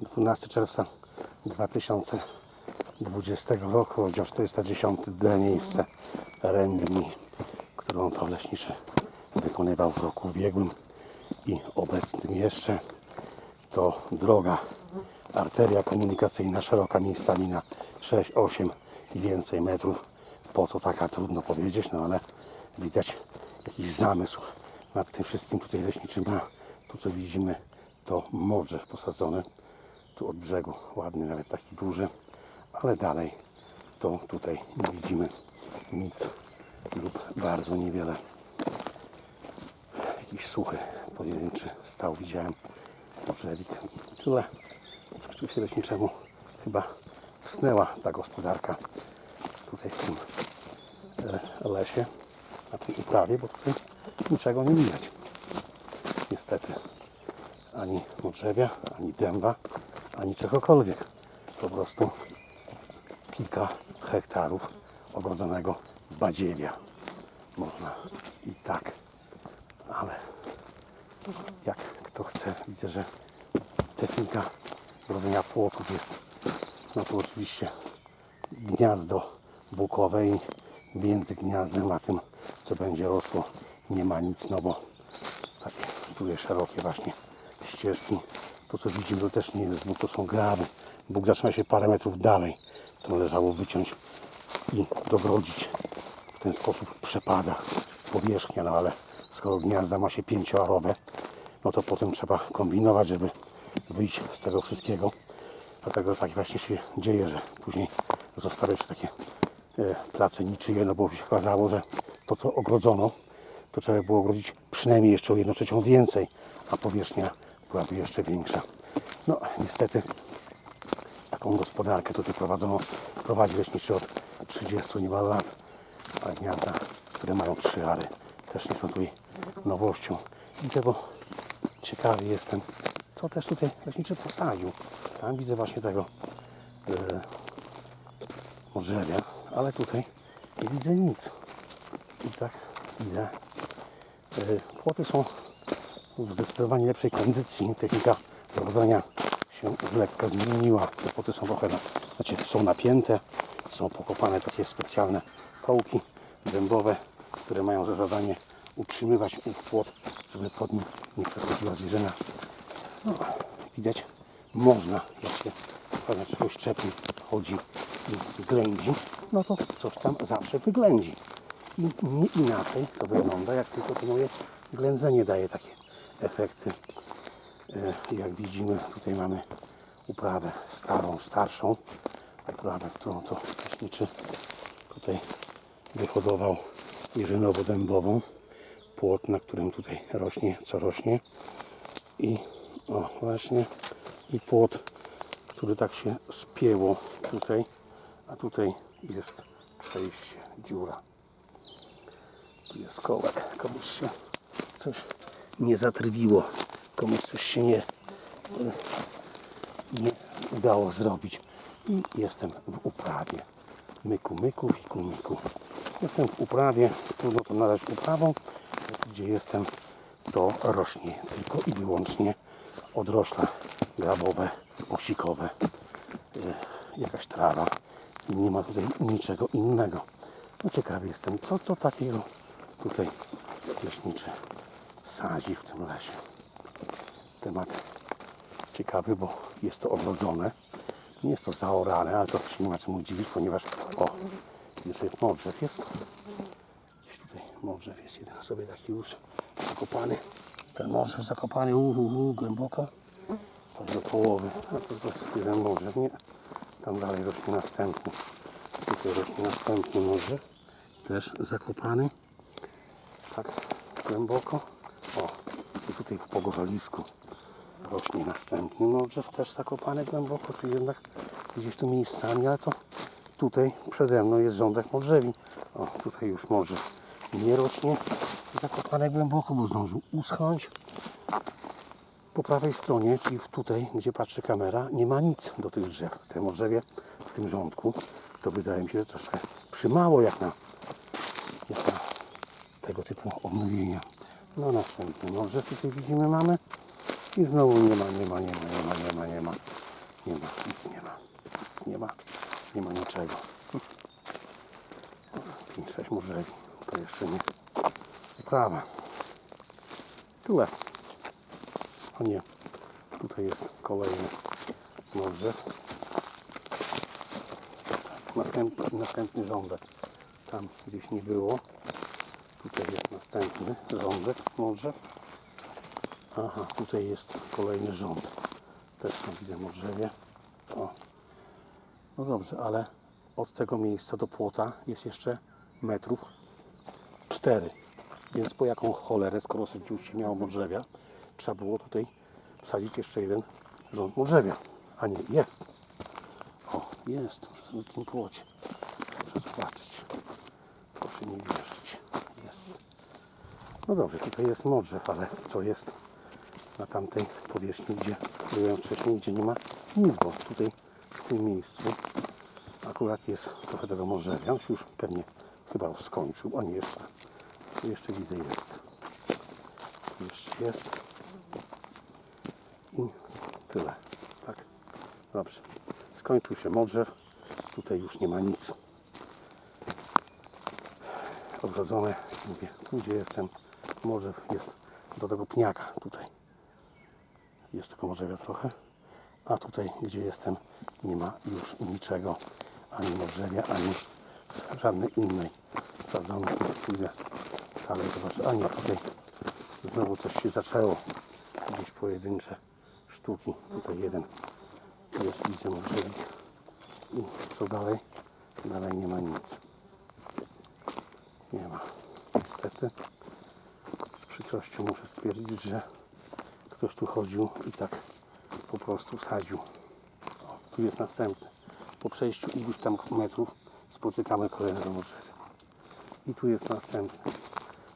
12 czerwca 2020 roku, oddział 410 D miejsce Rębni, którą to leśniczy wykonywał w roku ubiegłym i obecnym jeszcze. To droga, arteria komunikacyjna szeroka miejscami na 6, 8 i więcej metrów. Po co taka trudno powiedzieć, no ale widać jakiś zamysł nad tym wszystkim tutaj leśniczy ma. Tu co widzimy to modrzew posadzone tu od brzegu ładny, nawet taki duży, ale dalej to tutaj nie widzimy nic lub bardzo niewiele. Jakiś suchy, pojedynczy stał widziałem drzewik tyle. Tu się leśniczemu chyba wsnęła ta gospodarka tutaj w tym e, lesie, na tej uprawie, bo tutaj niczego nie widać. Niestety ani modrzewia, ani dęba, ani czegokolwiek. Po prostu kilka hektarów ogrodzonego badziewia. Można i tak, ale jak kto chce, widzę, że technika rodzenia płotów jest, no to oczywiście gniazdo bukowe i między gniazdem a tym, co będzie rosło, nie ma nic, no bo takie duże, szerokie właśnie ścieżki. To co widzimy to też nie jest Bóg, to są grawy. Bóg zaczyna się parę metrów dalej. To należało wyciąć i dogrodzić. W ten sposób przepada powierzchnia, no ale skoro gniazda ma się pięcioarowe, no to potem trzeba kombinować, żeby wyjść z tego wszystkiego. Dlatego tak właśnie się dzieje, że później zostawiać takie e, place niczyje, no bo się okazało, że to co ogrodzono, to trzeba było ogrodzić przynajmniej jeszcze o 1 trzecią więcej, a powierzchnia byłaby jeszcze większa. No niestety taką gospodarkę tutaj prowadzono, prowadzi leśniczy od 30 niemal lat, ale gniazda, które mają trzy ary, też nie są tutaj nowością. I tego ciekawy jestem, co też tutaj leśniczy posadził. Tam widzę właśnie tego e, modrzewia, ale tutaj nie widzę nic. I tak widzę. E, Płoty są w zdecydowanie lepszej kondycji. Technika prowadzenia się z lekka zmieniła. Te płoty są trochę, na, znaczy są napięte, są pokopane takie specjalne kołki dębowe, które mają za zadanie utrzymywać ów płot, żeby pod nim nie przechodziła zwierzyna. No, widać, można, jak się na czegoś czepi, chodzi i ględzi, no to coś tam zawsze wyględzi. I nie inaczej to wygląda, jak tylko to moje ględzenie daje takie efekty. E, Jak widzimy, tutaj mamy uprawę starą, starszą, uprawę, którą to leśniczy tutaj wyhodował jerzynowo-dębową. Płot, na którym tutaj rośnie, co rośnie. I o właśnie, i płot, który tak się spięło tutaj, a tutaj jest przejście, dziura. Tu jest kołek, komuś się coś nie zatrwiło, komuś coś się nie, nie udało zrobić. I jestem w uprawie. Myku, myku, fiku, miku. Jestem w uprawie, trudno to nazwać uprawą, gdzie jestem, to rośnie tylko i wyłącznie odrośla grabowe, osikowe, y, jakaś trawa. Nie ma tutaj niczego innego. No ciekawy jestem, co to takiego tutaj leśniczy sadzi w tym lesie. Temat ciekawy, bo jest to ogrodzone. Nie jest to zaorane, ale to się nie ma czemu dziwić, ponieważ o, jest tutaj modrzew jest. Gdzieś tutaj modrzew jest jeden sobie taki już zakopany. Ten modrzew zakopany u, u, u, głęboko. To do połowy, a to jest jeden modrzew, nie? Tam dalej rośnie następny. Tutaj rośnie następny modrzew. Też zakopany. Tak głęboko. I tutaj w pogorzalisku rośnie następny modrzew, też zakopany głęboko, czyli jednak gdzieś tu miejscami, ale to tutaj przede mną jest rządek modrzewi. O, tutaj już modrzew nie rośnie, zakopane głęboko, bo zdążył uschnąć. Po prawej stronie, czyli tutaj, gdzie patrzy kamera, nie ma nic do tych drzew. Te modrzewie w tym rządku, to wydaje mi się, że troszkę przymało jak na, jak na tego typu omówienia. No następny może tutaj widzimy mamy. I znowu nie ma, nie ma, nie ma, nie ma, nie ma, nie ma. Nie ma, nic nie ma. Nic nie ma. Nie ma niczego. 5-6 murzeli. To jeszcze nie. Prawa. Tyle. O nie. Tutaj jest kolejny morzew. Następny, następny rządek. Tam gdzieś nie było. Tutaj jest następny rządek może. Aha, tutaj jest kolejny rząd. Też tam widzę modrzewie. O. No dobrze, ale od tego miejsca do płota jest jeszcze metrów 4. Więc po jaką cholerę, skoro sędziuście miało modrzewia, trzeba było tutaj wsadzić jeszcze jeden rząd modrzewia. A nie, jest. O, jest w tym płocie. Proszę zobaczyć. Proszę nie wierzyć. No dobrze, tutaj jest modrzew, ale co jest na tamtej powierzchni, gdzie byłem wcześniej, gdzie nie ma nic, bo tutaj w tym miejscu akurat jest trochę tego morzewia. On się już pewnie chyba skończył. A nie, jeszcze, tu jeszcze widzę jest. Tu jeszcze jest. I tyle. Tak. Dobrze. Skończył się modrzew. Tutaj już nie ma nic. Ogrodzone. Mówię, tu gdzie jestem, morzew jest do tego pniaka tutaj. Jest tego morzewia trochę. A tutaj, gdzie jestem, nie ma już niczego. Ani morzewia, ani żadnej innej sadzonki. Pójdę dalej zobaczę. A nie, tutaj znowu coś się zaczęło. Gdzieś pojedyncze sztuki. Tutaj jeden jest, widzę morzewik. I co dalej? Dalej nie ma nic. Nie ma. Niestety. Przykrością muszę stwierdzić, że ktoś tu chodził i tak po prostu sadził. O, tu jest następny. Po przejściu iluś tam metrów spotykamy kolejnego morzewia. I tu jest następny.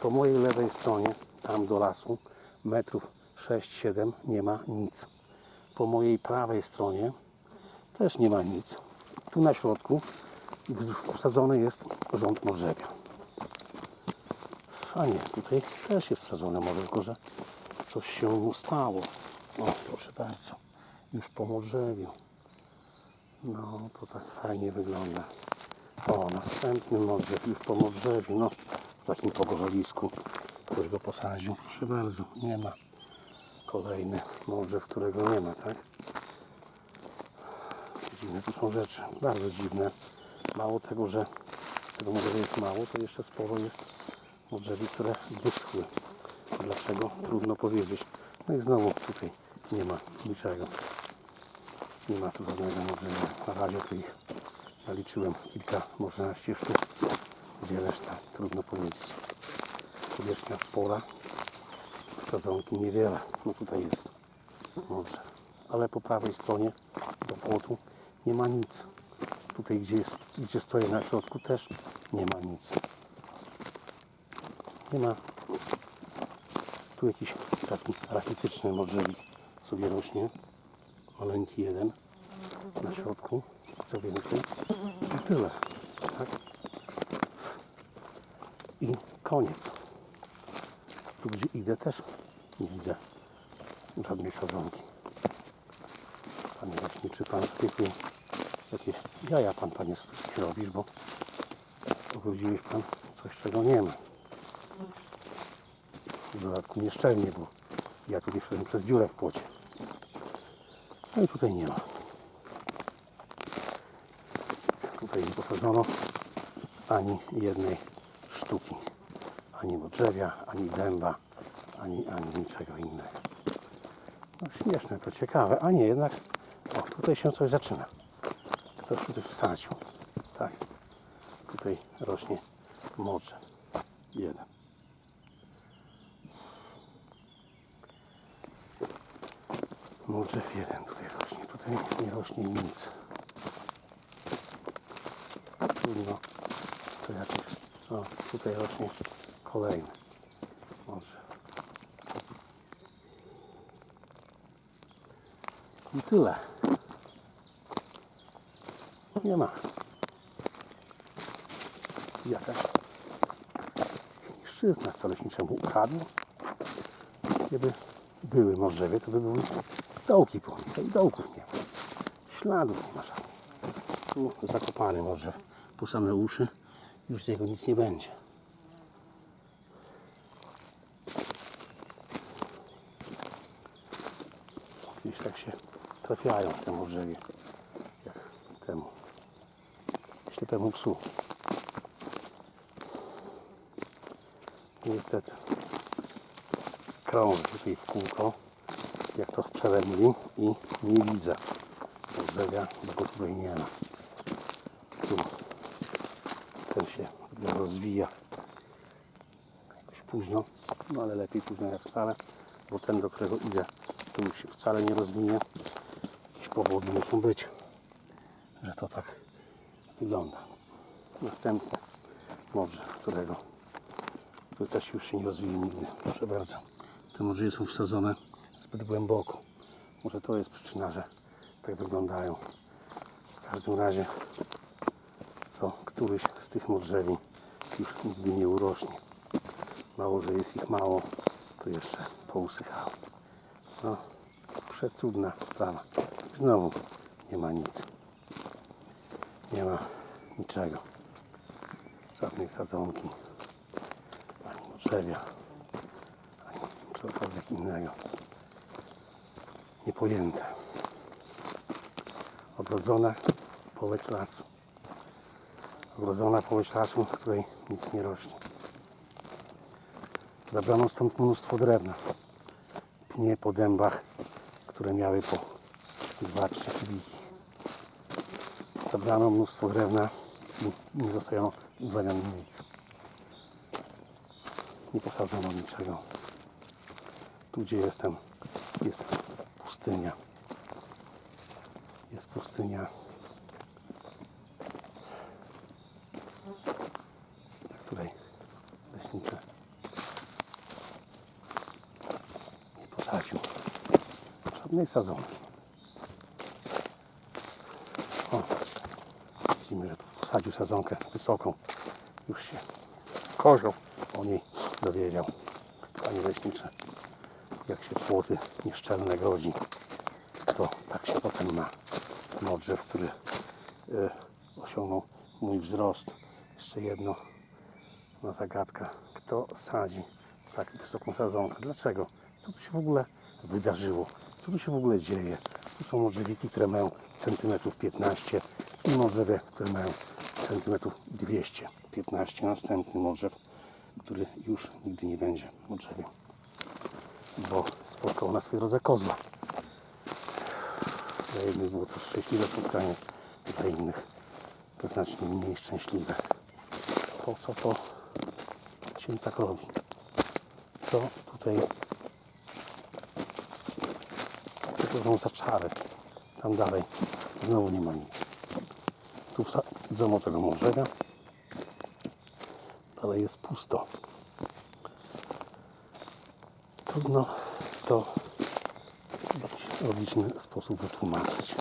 Po mojej lewej stronie, tam do lasu, metrów 6-7 nie ma nic. Po mojej prawej stronie też nie ma nic. Tu na środku wsadzony jest rząd morzewia. A nie, tutaj też jest wsadzone może, tylko że coś się mu stało. O, proszę bardzo, już po morzewiu. No, to tak fajnie wygląda. O, następny modrzew, już po modrzewiu, no, w takim pogorzelisku. Ktoś go posadził, proszę bardzo, nie ma. Kolejny modrzew, którego nie ma, tak? Dziwne tu są rzeczy, bardzo dziwne. Mało tego, że tego modrzewu jest mało, to jeszcze sporo jest modrzewi, które wyschły. Dlaczego? Trudno powiedzieć. No i znowu tutaj nie ma niczego. Nie ma tu żadnego modrzewia. Na razie to ich naliczyłem kilka, może naście sztuk. Gdzie reszta? Trudno powiedzieć. Powierzchnia spora. Sadzonki niewiele. No tutaj jest modrzew. Ale po prawej stronie do płotu nie ma nic. Tutaj gdzie, jest, gdzie stoję na środku też nie ma nic. Ma tu jakiś taki rachityczny modrzewik sobie rośnie. Maleńki jeden na środku. Co więcej. I tyle. Tak? I koniec. Tu gdzie idę też nie widzę żadnej sadzonki. Panie leśniczy, pan tu jakieś jaja pan panie robisz, bo ogrodziłeś pan coś czego nie ma. Dodatku nieszczelnie, bo ja tu nie wszedłem przez dziurę w płocie. No i tutaj nie ma. Więc tutaj nie posadzono ani jednej sztuki. Ani drzewia, ani dęba, ani, ani niczego innego. No śmieszne, to ciekawe. A nie, jednak o, tutaj się coś zaczyna. Ktoś tutaj wsadził. Tak. Tutaj rośnie morze. Jeden. Morzew jeden tutaj rośnie. Tutaj nie rośnie nic. Trudno. To jakieś... O, tutaj rośnie kolejny morzew. I tyle. Nie ma. Jakaś chińszczyzna, co leśniczemu ukradło. Gdyby były morzewie, to by były dołki nich. I dołków nie ma. Śladów nie ma żadnych. Tu zakopany może po same uszy. Już z niego nic nie będzie. Gdzieś tak się trafiają w tym drzewie. Jak temu. Ślepemu psu. Niestety. Krążę tutaj w kółko. Jak to wczoraj mówił. I go tutaj nie ma. Tu ten się rozwija jakoś późno, no ale lepiej późno jak wcale, bo ten, do którego idę, to już się wcale nie rozwinie. Jakieś powody muszą być, że to tak wygląda. Następne morze, którego który też już się nie rozwije nigdy. Proszę bardzo. Te morze są wsadzone zbyt głęboko. Może to jest przyczyna, że tak wyglądają. W każdym razie co któryś z tych modrzewi już nigdy nie urośnie. Mało, że jest ich mało, to jeszcze pousychało. No, przecudna sprawa. Znowu nie ma nic. Nie ma niczego. Żadnej sadzonki, ani modrzewia, ani czegokolwiek innego. Niepojęte. Ogrodzona powieść lasu ogrodzona powieść lasu, w której nic nie rośnie. Zabrano stąd mnóstwo drewna. Pnie po dębach, które miały po 2-3 kubiki. Zabrano mnóstwo drewna i nie zostało w zamian nic. Nie posadzono niczego. Tu gdzie jestem jest pustynia. Jest pustynia. na której leśniczy nie posadził żadnej sadzonki. O, widzimy, że tu posadził sadzonkę wysoką. Już się kozioł o niej dowiedział. Panie leśnicze, jak się płoty nieszczelne grodzi, to tak się potem ma modrzew, który e, osiągnął mój wzrost. Jeszcze jedno na zagadka. Kto sadzi tak wysoką sadzonkę? Dlaczego? Co tu się w ogóle wydarzyło? Co tu się w ogóle dzieje? Tu są modrzewiki, które mają centymetrów 15 i modrzewie, które mają centymetrów 215. Następny modrzew, który już nigdy nie będzie modrzewiem, bo spotkał na swojej drodze kozła. Dla jednych było to szczęśliwe spotkanie, dla innych to znacznie mniej szczęśliwe. Po co to się tak robi? Co tutaj są za czary? Tam dalej znowu nie ma nic. Tu wsadzono tego morzega. Dalej jest pusto. Trudno to w logiczny sposób wytłumaczyć.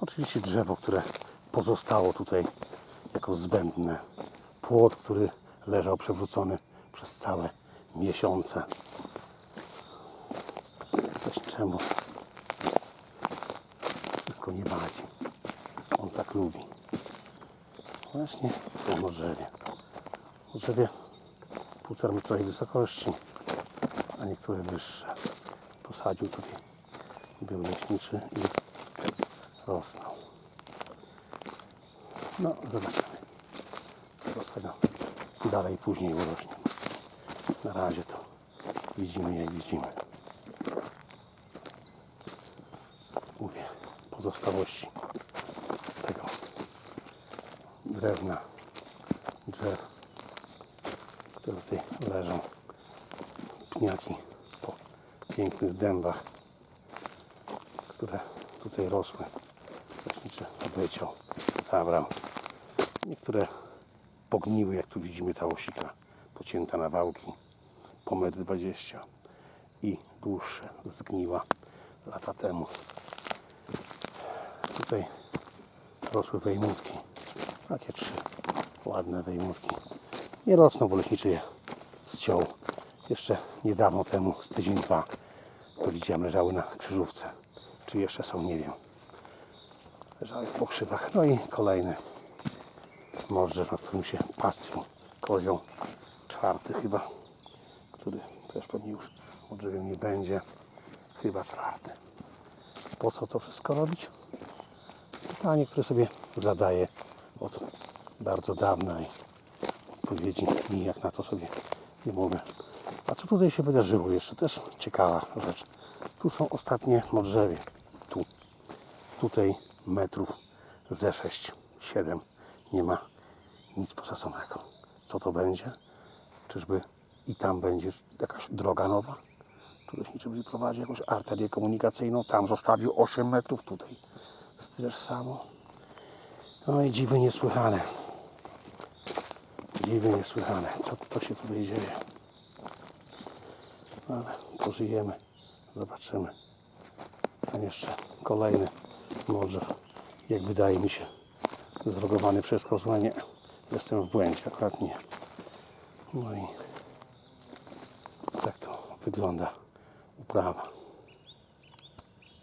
Oczywiście drzewo, które pozostało tutaj jako zbędne. Płot, który leżał przewrócony przez całe miesiące. Coś czemu wszystko nie wadzi. On tak lubi. Właśnie w tym drzewie. Drzewie półtora metrowej wysokości, a niektóre wyższe. Posadził tutaj był leśniczy i rosnął. No, zobaczymy. Co z tego dalej później urośnie. Na razie to widzimy jak widzimy. Mówię, pozostałości tego drewna, drzew, które tutaj leżą, pniaki po pięknych dębach, które tutaj rosły. Leśniczy wyciął, zabrał. Niektóre pogniły, jak tu widzimy ta osika pocięta na wałki po 1,20 m i dłuższe zgniła lata temu. Tutaj rosły wejmówki, takie trzy ładne wejmówki. Nie rosną, bo leśniczy je ściął. Jeszcze niedawno temu, z tydzień dwa, to widziałem leżały na krzyżówce. Czy jeszcze są, nie wiem. leżały w pokrzywach. No i kolejny morze, na którym się pastwił kozioł. Czwarty chyba, który też pewnie już odżywiem nie będzie. Chyba czwarty. Po co to wszystko robić? Pytanie, które sobie zadaję od bardzo dawna i odpowiedzi nijak na to sobie nie mogę. Co tutaj się wydarzyło jeszcze? Też ciekawa rzecz. Tu są ostatnie modrzewie. Tu. Tutaj metrów ze 6, 7. Nie ma nic posaconego. Co to będzie? Czyżby i tam będzie jakaś droga nowa? Tu leśniczy wyprowadzi jakąś arterię komunikacyjną. Tam zostawił 8 metrów, tutaj też samo. No i dziwy niesłychane. Dziwy niesłychane. Co to się tutaj dzieje? No ale pożyjemy. Zobaczymy. Tam jeszcze kolejny modrzew. Jak wydaje mi się zrogowany przez kozła. Nie. Jestem w błędzie. Akurat nie. No i tak to wygląda uprawa.